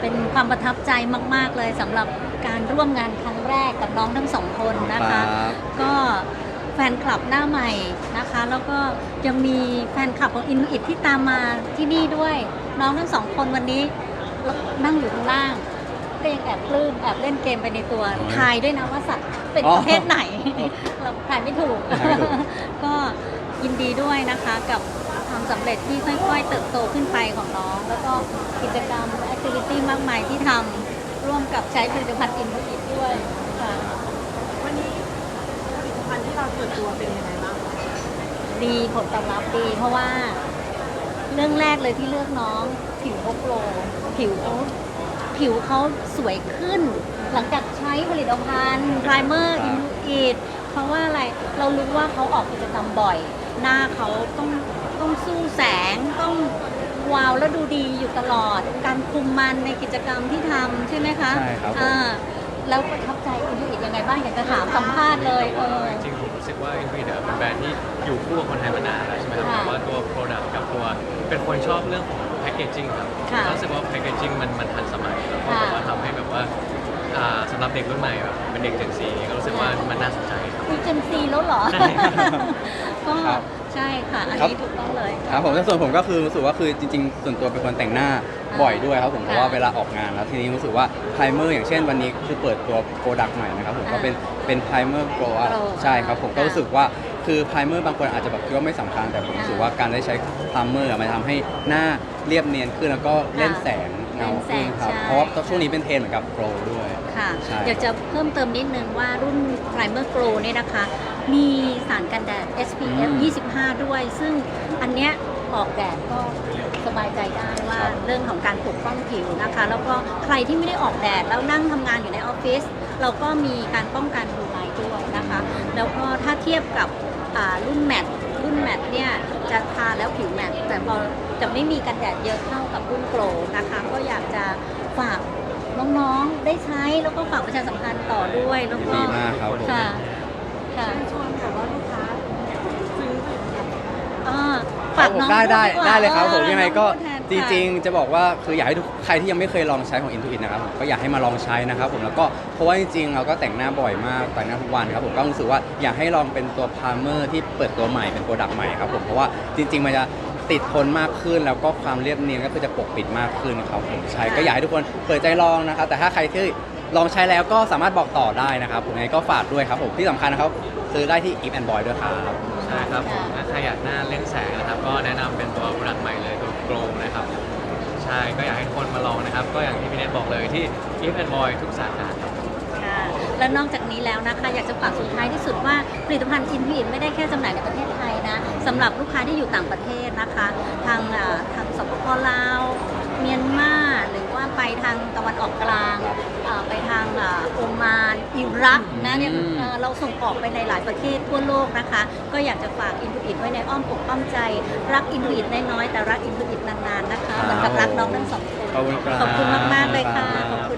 เป็นความประทับใจมาก ๆ เลยสำหรับการร่วมงานครั้งแรกกับน้องทั้งสองคนนะคคะรับ ก็แฟนคลับหน้าใหม่นะคะ แล้วก็ยังมีแฟนคลับของอินอิทที่ตามมาที่นี่ด้วย น้องทั้งสองคนวันนี้นั่งอยู่ข้างล่างก็ยังแอบปลื้มแอบเล่นเกมไปในตัวอ๋อทายด้วยนะว่าสัตว์เป็นอ๋อประเภทไหน เราทายไม่ถูก ทายไม่ถูก ก็ยินดีด้วยนะคะกับ ความสำเร็จที่ค่อยๆ เติบโตขึ้นไปของน้อง แล้วก็กิจกรรมแอคทิวิตี้มากมายที่ทำร่วมกับใช้ผลิตภัณฑ์อินโนอิทด้วยค่ะวันนี้ผลิตภัณฑ์ที่เราเปิดตัวเป็นยังไงบ้างคะดีผลตอบรับดีเพราะว่า เรื่องแรกเลยที่เลือกน้อง ผิวเขาโกลว์ผิวเขาผิวเขาสวยขึ้น หลังจากใช้ผลิตภัณฑ์ไพรเมอร์ครัอิบนอิทเพราะว่าอะไรเรารู้ว่าเขาออกกิจกรรมบ่อย หน้าเขาต้องต้องสู้แสงต้องวาวแล้วดูดีอยู่ตลอด การคุมมันในกิจกรรมที่ทำใช่ไหมคะใช่ครับผม อ่าแล้วประทับใจอินอิทยังไงบ้างอยากจะถามสัมภาษณ์เลยเออ จริงๆผมรู้สึกว่า i n f i n i t เป็นแบรนด์ที่อยู่คู่กับคนไทยมานานแล้วใช่ไหมครับค่ะแต่ว่าตัว Product กับตัวเป็นคนชอบเรื่องของ Packaging ครับค่ะก็รู้สึกว่า Packaging มันมันทันสมัยแล้วก็ค่ะแบบว่าทำให้แบบว่าอ่าสำ หรับเด็กรุ่นใหม่แบบเป็นเด็ก Gen Z ก็รู้สึกว่ามันน่าสนใจครับคุณเจนซีแล้วเหรอ ใช่ครับ ก็ครับใช่ค่ะ อันครับนี้ถูกต้องเลย ครับผมแต่ส่วนผมก็คือรู้สึกว่าคือจริงๆ ส่วนตัวเป็นคนแต่งหน้าบ่อยด้วยครับผมเพราะว่าเวลาออกงานแล้วทีนี้รู้สึกว่าไพรเมอร์อย่างเช่นวันนี้คือเปิดตัวโปรดักต์ใหม่นะครับผมก็เป็นเป็นไพรเมอร์โกล Glow ใช่ครับผมก็ค่ะรู้สึกว่าคือไพรเมอร์บางคนอาจจะแบบคิดว่าไม่สำคัญแต่ผมรู้สึกว่าการได้ใช้ไพรเมอร์มันทำให้หน้าเรียบเนียนขึ้นแล้วก็เล่นแสง เงาขึ้นครับเล่นแสงใช่เพราะว่าช่วงนี้เป็นเทรนด์เหมือนกับโกลด้วย ค่ะ ใช่ อยากจะเพิ่มเติมนิดนึงว่ารุ่น Primer Glow เนี่ยนะคะ มีสารกันแดด SPF อืม25 ด้วย ซึ่งอันเนี้ยออกแดดก็สบายใจได้ว่าครับเรื่องของการปกป้องผิวนะคะ แล้วก็ใครที่ไม่ได้ออกแดดแล้วนั่งทำงานอยู่ในออฟฟิศเราก็มีการป้องกันดูไลท์ด้วยนะคะ แล้วก็ถ้าเทียบกับอ่ารุ่นแมทรุ่นแมทเนี่ยจะทาแล้วผิวแมทแต่พอจะไม่มีกันแดดเยอะเท่ากับรุ่นโกลนะคะ ก็อยากจะฝากน้องๆได้ใช้ แล้วก็ฝากประชาสัมพันธ์ต่อด้วย แล้วก็ดีมากครับผม ค่ะค่ะเชิญชวนแบบว่าลูกค้าซื้อผลิตภัณฑ์อ่าคฝารับกผมน้องได้ได้พูกว่าได้เลยครับผมออยังไงก็น้อพูดแทนจค่ะ ริงๆ จะบอกว่าคืออยากให้ทุกใครที่ยังไม่เคยลองใช้ของ Intuit นะครับผมก็อยากให้มาลองใช้นะครับผมแล้วก็เพราะว่าจริงๆ เราก็แต่งหน้าบ่อยมากแต่งหน้าทุกวันครับผมก็รู้สึกว่าอยากให้ลองเป็นตัวพาร์เมอร์ที่เปิดตัวใหม่เป็นโปรดักต์ใหม่ครับผมเพราะว่าจริง ๆ มันจะติดทนมากขึ้น แล้วก็ความเรียบเนียนก็คือจะปกปิดมากขึ้นครับผมใช่ก็อยากให้ทุกคนเปิดใจลองนะครับแต่ถ้าใครที่ ลองใช้แล้วก็สามารถบอกต่อได้นะครับผมยังไงก็ฝากด้วยครับผมที่สำคัญนะครับซื้อได้ที่ If and Boy ด้วยครับ ใช่ครับผมถ้าใครอยากหน้าเล่นแสงนะครับ ก็แนะนำเป็นตัว Product ใหม่เลยตัว Glow นะครับ ใช่ก็อยากให้ทุกคนมาลองนะครับ ก็อย่างที่พี่เนทบอกเลยที่ If and Boy ทุกสาขาครับ ค่ะและนอกจากนี้แล้วนะคะ อยากจะฝากสุดท้ายที่สุดว่าผลิตภัณฑ์อินฟินไม่ได้แค่จำหน่ายในประเทศไทยนะสำหรับลูกค้าที่อยู่ต่างประเทศนะคะ ทางเอ่อทางสปปลาว เมียนมาหรือว่า ไปทางตะวันออกกลางเอ่อไปทางเอ่อโอมานอิรักนะเนี่ยอืมเอ่อเราส่งออกไปในหลายประเทศทั่วโลกนะคะ ก็อยากจะฝากอินฟินไว้ในอ้อมอกอ้อมใจ รักอินฟินน้อยๆแต่รักอินฟินนานๆนะคะเหมือนกับรักน้องทั้งสองคนขอบคุณครับขอบคุณมากๆเลยค่ะครับ